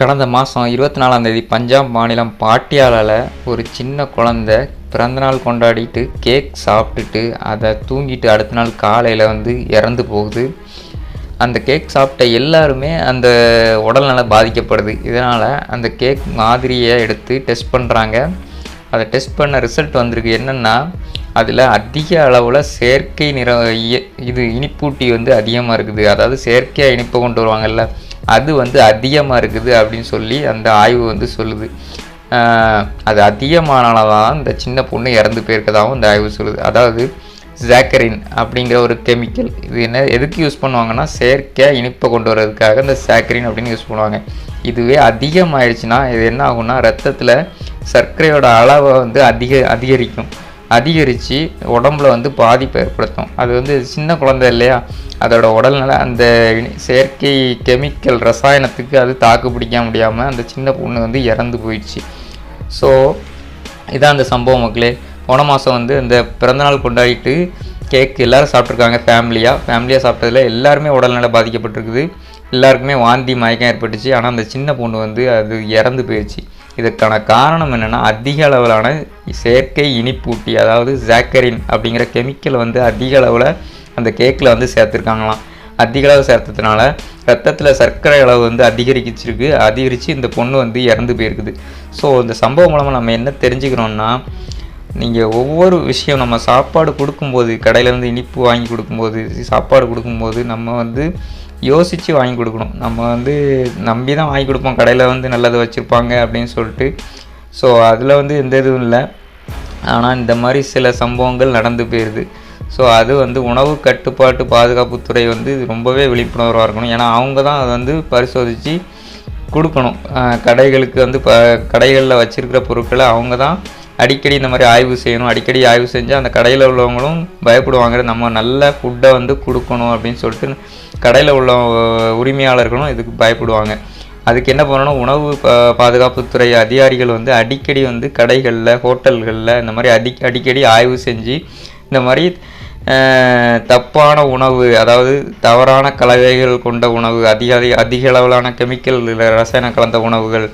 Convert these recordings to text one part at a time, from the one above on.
கடந்த மாதம் இருபத்தி நாலாந்தேதி பஞ்சாப் மாநிலம் பாட்டியாலாவில் ஒரு சின்ன குழந்த பிறந்தநாள் கொண்டாடிட்டு கேக் சாப்பிட்டுட்டு அதை தூங்கிட்டு அடுத்த நாள் காலையில் வந்து இறந்து போகுது. அந்த கேக் சாப்பிட்ட எல்லாருமே அந்த உடல்நலம் பாதிக்கப்படுது. இதனால் அந்த கேக் மாதிரியை எடுத்து டெஸ்ட் பண்ணுறாங்க அதை டெஸ்ட் பண்ண ரிசல்ட் வந்திருக்கு என்னென்னா அதில் அதிக அளவில் செயற்கை நிற இது இனிப்பூட்டி வந்து அதிகமாக இருக்குது. அதாவது செயற்கையாக இனிப்பை கொண்டு வருவாங்கல்ல அது வந்து அதிகமாக இருக்குது அப்படின்னு சொல்லி அந்த ஆய்வு வந்து சொல்லுது. அது அதிகமானால தான் இந்த சின்ன பொண்ணு இறந்து போயிருக்கதாகவும் இந்த ஆய்வு சொல்லுது. அதாவது ஜாக்கரின் அப்படிங்கிற ஒரு கெமிக்கல் இது என்ன எதுக்கு யூஸ் பண்ணுவாங்கன்னா செயற்கையாக இனிப்பை கொண்டு வர்றதுக்காக இந்த சாக்கரின் அப்படின்னு யூஸ் பண்ணுவாங்க. இதுவே அதிகமாயிடுச்சுன்னா இது என்ன ஆகும்னா ரத்தத்தில் சர்க்கரையோட அளவை வந்து அதிக அதிகரிக்கும். அதிகரித்து உடம்புல வந்து பாதிப்பை ஏற்படுத்தும். அது வந்து சின்ன குழந்தை இல்லையா? அதோட உடல்நிலை அந்த செயற்கை கெமிக்கல் ரசாயனத்துக்கு அது தாக்கு பிடிக்க முடியாமல் அந்த சின்ன பொண்ணு வந்து இறந்து போயிடுச்சு. ஸோ இதான் அந்த சம்பவம் மக்களே. போன மாதம் வந்து இந்த பிறந்தநாள் கொண்டாடிட்டு கேக் எல்லோரும் சாப்பிட்ருக்காங்க ஃபேமிலியாக ஃபேமிலியாக சாப்பிட்டதுல எல்லாருமே உடல்நிலை பாதிக்கப்பட்டிருக்குது. எல்லாருக்குமே வாந்தி மயக்கம் ஏற்பட்டுச்சு. ஆனால் அந்த சின்ன பொண்ணு வந்து அது இறந்து போயிடுச்சு இதுக்கான காரணம் என்னென்னா அதிக அளவிலான செயற்கை இனிப்பூட்டி அதாவது ஜாக்கரின் அப்படிங்கிற கெமிக்கல் வந்து அதிக அளவில் அந்த கேக்கில் வந்து சேர்த்துருக்காங்களாம். அதிக அளவு சேர்த்ததுனால ரத்தத்தில் சர்க்கரை அளவு வந்து அதிகரிச்சிருக்கு. அதிகரித்து இந்த பொண்ணு வந்து இறந்து போயிருக்குது. ஸோ இந்த சம்பவம் மூலமாக நம்ம என்ன தெரிஞ்சுக்கிறோம்னா நீங்கள் ஒவ்வொரு விஷயம் நம்ம சாப்பாடு கொடுக்கும்போது கடையிலேருந்து இனிப்பு வாங்கி கொடுக்கும்போது சாப்பாடு கொடுக்கும்போது நம்ம வந்து யோசித்து வாங்கி கொடுக்கணும். நம்ம வந்து நம்பி தான் வாங்கி கொடுப்போம். கடையில் வந்து நல்லது வச்சுருப்பாங்க அப்படின்னு சொல்லிட்டு. ஸோ அதில் வந்து எந்த இதுவும் இல்லை. ஆனால் இந்த மாதிரி சில சம்பவங்கள் நடந்து போயிடுது ஸோ அது வந்து உணவு கட்டுப்பாட்டு பாதுகாப்புத்துறை வந்து ரொம்பவே விழிப்புணர்வாக இருக்கணும். ஏன்னா அவங்க தான் அதை வந்து பரிசோதித்து கொடுக்கணும். கடைகளுக்கு வந்து ப கடைகளில் வச்சுருக்கிற பொருட்களை அவங்க தான் அடிக்கடி இந்த மாதிரி ஆய்வு செய்யணும் அடிக்கடி ஆய்வு செஞ்சு அந்த கடையில் உள்ளவங்களும் பயப்படுவாங்க. நம்ம நல்ல ஃபுட்டை வந்து கொடுக்கணும் அப்படின்னு சொல்லிட்டு கடையில் உள்ள உரிமையாளர்களும் இதுக்கு பயப்படுவாங்க. அதுக்கு என்ன பண்ணணும் உணவு பாதுகாப்புத்துறை அதிகாரிகள் வந்து அடிக்கடி வந்து கடைகளில் ஹோட்டல்களில் இந்த மாதிரி அடி அடிக்கடி ஆய்வு செஞ்சு இந்த மாதிரி தப்பான உணவு அதாவது தவறான கலவைகள் கொண்ட உணவு அதிக அதிக அதிக அளவிலான கெமிக்கல் ரசாயனம் கலந்த உணவுகள்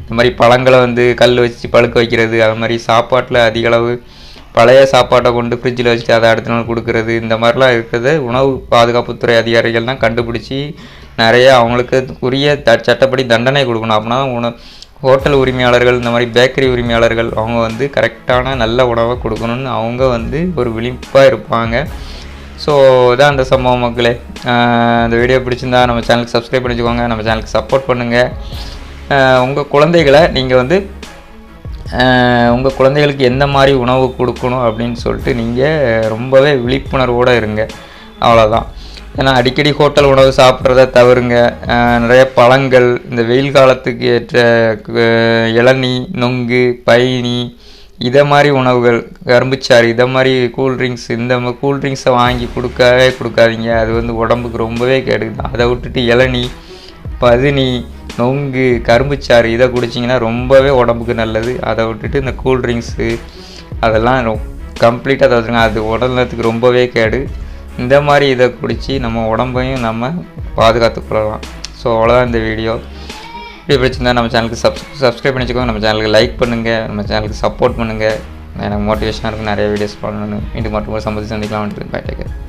இந்த மாதிரி பழங்களை வந்து கல் வச்சு பழுக்க வைக்கிறது அது மாதிரி சாப்பாட்டில் அதிக அளவு பழைய சாப்பாட்டை கொண்டு ஃப்ரிட்ஜில் வச்சுட்டு அதை அடுத்த நாள் கொடுக்கறது இந்த மாதிரிலாம் இருக்கிறது உணவு பாதுகாப்புத்துறை அதிகாரிகள் தான் கண்டுபிடிச்சி நிறைய அவங்களுக்கு உரிய த சட்டப்படி தண்டனை கொடுக்கணும். அப்படின்னா உணவு ஹோட்டல் உரிமையாளர்கள் இந்த மாதிரி பேக்கரி உரிமையாளர்கள் அவங்க வந்து கரெக்டான நல்ல உணவை கொடுக்கணும்னு அவங்க வந்து ஒரு விழிப்பாக இருப்பாங்க. ஸோ இதான் அந்த சம்பவம் மக்களே. இந்த வீடியோ பிடிச்சிருந்தா நம்ம சேனலுக்கு சப்ஸ்கிரைப் பண்ணிக்கோங்க. நம்ம சேனலுக்கு சப்போர்ட் பண்ணுங்கள் உங்கள் குழந்தைகளை நீங்கள் வந்து உங்கள் குழந்தைகளுக்கு எந்த மாதிரி உணவு கொடுக்கணும் அப்படின்னு சொல்லிட்டு நீங்கள் ரொம்பவே விழிப்புணர்வோடு இருங்க. அவ்வளோதான் ஏன்னா அடிக்கடி ஹோட்டல் உணவு சாப்பிட்றத தவிருங்க. நிறைய பழங்கள் இந்த வெயில் காலத்துக்கு ஏற்ற இளநீ நொங்கு பைனி இதை மாதிரி உணவுகள் கரும்புச்சாறு இதை மாதிரி கூல்ட்ரிங்க்ஸ் இந்த கூல்ட்ரிங்க்ஸை வாங்கி கொடுக்கவே கொடுக்காதீங்க. அது வந்து உடம்புக்கு ரொம்பவே கெடுது அதை விட்டுட்டு இளநீ பதினி நொங்கு கரும்புச்சாறு இதை குடிச்சிங்கன்னா ரொம்பவே உடம்புக்கு நல்லது. அதை விட்டுட்டு இந்த கூல்ட்ரிங்க்ஸு அதெல்லாம் ரொ கம்ப்ளீட்டாக தவிர்த்துங்க அது உடல் நலத்துக்கு ரொம்பவே கேடு. இந்த மாதிரி இதை குடித்து நம்ம உடம்பையும் நம்ம பாதுகாத்து கொள்ளலாம். ஸோ அவ்வளோதான் இந்த வீடியோ இப்படி பிடிச்சிருந்தா நம்ம சேனலுக்கு சப் சப்ஸ்கிரைப் பண்ணிச்சுக்கோங்க. நம்ம சேனலுக்கு லைக் பண்ணுங்கள் நம்ம சேனலுக்கு சப்போர்ட் பண்ணுங்கள் எனக்கு மோட்டிவேஷனாக இருக்கும் நிறைய வீடியோஸ் பண்ணணும் மீண்டும் மட்டும் சம்பந்தி சந்திக்கலாம் பை டேக்கர்